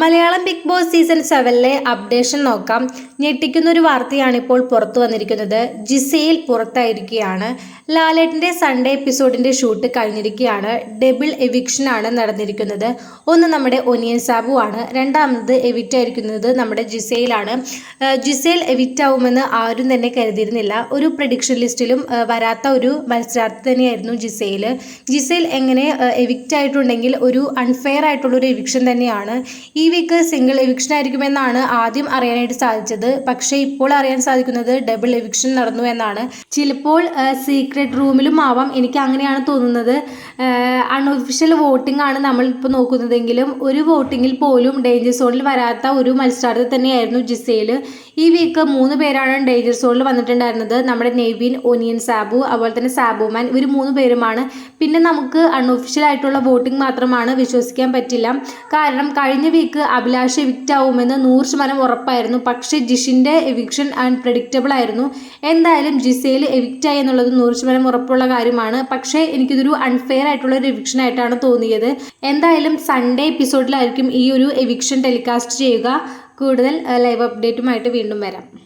Malayalam Bigg Boss season സെവനിലെ updation നോക്കാം. ഞെട്ടിക്കുന്ന ഒരു വാർത്തയാണ് ഇപ്പോൾ പുറത്തു വന്നിരിക്കുന്നത്. ജിസയിൽ പുറത്തായിരിക്കുകയാണ് ലാലേട്ടിന്റെ സൺഡേ എപ്പിസോഡിന്റെ ഷൂട്ട് കഴിഞ്ഞിരിക്കുകയാണ് ഡബിൾ എവിക്ഷൻ ആണ് നടന്നിരിക്കുന്നത്. ഒന്ന് നമ്മുടെ ഒനിയൻ സാബു ആണ്. രണ്ടാമത് എവിക്റ്റ് ആയിരിക്കുന്നത് നമ്മുടെ ജിസയിലാണ് ജിസയിൽ എവിക്റ്റ് ആവുമെന്ന് ആരും തന്നെ കരുതിയിരുന്നില്ല. ഒരു പ്രഡിക്ഷൻ ലിസ്റ്റിലും വരാത്ത ഒരു മത്സരാർത്ഥി തന്നെയായിരുന്നു ജിസയിൽ ജിസയിൽ എങ്ങനെ എവിക്റ്റ് ആയിട്ടുണ്ടെങ്കിൽ ഒരു അൺഫെയർ ആയിട്ടുള്ള ഒരു എവിക്ഷൻ തന്നെയാണ്. ഈ വീക്ക് സിംഗിൾ എവിക്ഷൻ ആയിരിക്കുമെന്നാണ് ആദ്യം അറിയാനായിട്ട് സാധിച്ചത്. പക്ഷേ ഇപ്പോൾ അറിയാൻ സാധിക്കുന്നത് ഡബിൾ എവിക്ഷൻ നടന്നു എന്നാണ്. ചിലപ്പോൾ സീക്രട്ട് റൂമിലും ആവാം. എനിക്ക് അങ്ങനെയാണ് തോന്നുന്നത്. അൺഒഫീഷ്യൽ വോട്ടിംഗ് ആണ് നമ്മൾ ഇപ്പോൾ നോക്കുന്നതെങ്കിലും ഒരു വോട്ടിങ്ങിൽ പോലും ഡേഞ്ചർ സോണിൽ വരാത്ത ഒരു മത്സരാർത്ഥി തന്നെയായിരുന്നു ജിസയിൽ ഈ വീക്ക് മൂന്ന് പേരാണ് ഡേഞ്ചർ സോണിൽ വന്നിട്ടുണ്ടായിരുന്നത്. നമ്മുടെ നെവിൻ ഒനിയൻ സാബു അതുപോലെ തന്നെ സാബുമാൻ ഇവർ മൂന്ന് പേരുമാണ്. പിന്നെ നമുക്ക് അൺഒഫീഷ്യൽ ആയിട്ടുള്ള വോട്ടിംഗ് മാത്രമാണ് വിശ്വസിക്കാൻ പറ്റില്ല. കാരണം കഴിഞ്ഞ വീക്ക് അഭിലാഷ് എവിക്റ്റ് ആവുമെന്ന് നൂറ് ശതമാനം ഉറപ്പായിരുന്നു. പക്ഷേ ജിഷിന്റെ എവിക്ഷൻ അൺപ്രഡിക്റ്റബിൾ ആയിരുന്നു. എന്തായാലും ജിസയിൽ എവിക്റ്റ് ആയി എന്നുള്ളത് നൂറ് ശതമാനം ഉറപ്പുള്ള കാര്യമാണ്. പക്ഷേ എനിക്കിതൊരു അൺഫെയർ ആയിട്ടുള്ള ഒരു എവിക്ഷൻ ആയിട്ടാണ് തോന്നിയത്. എന്തായാലും സൺഡേ എപ്പിസോഡിലായിരിക്കും ഈ ഒരു എവിക്ഷൻ ടെലികാസ്റ്റ് ചെയ്യുക. കൂടുതൽ ലൈവ് അപ്ഡേറ്റുമായിട്ട് വീണ്ടും വരാം.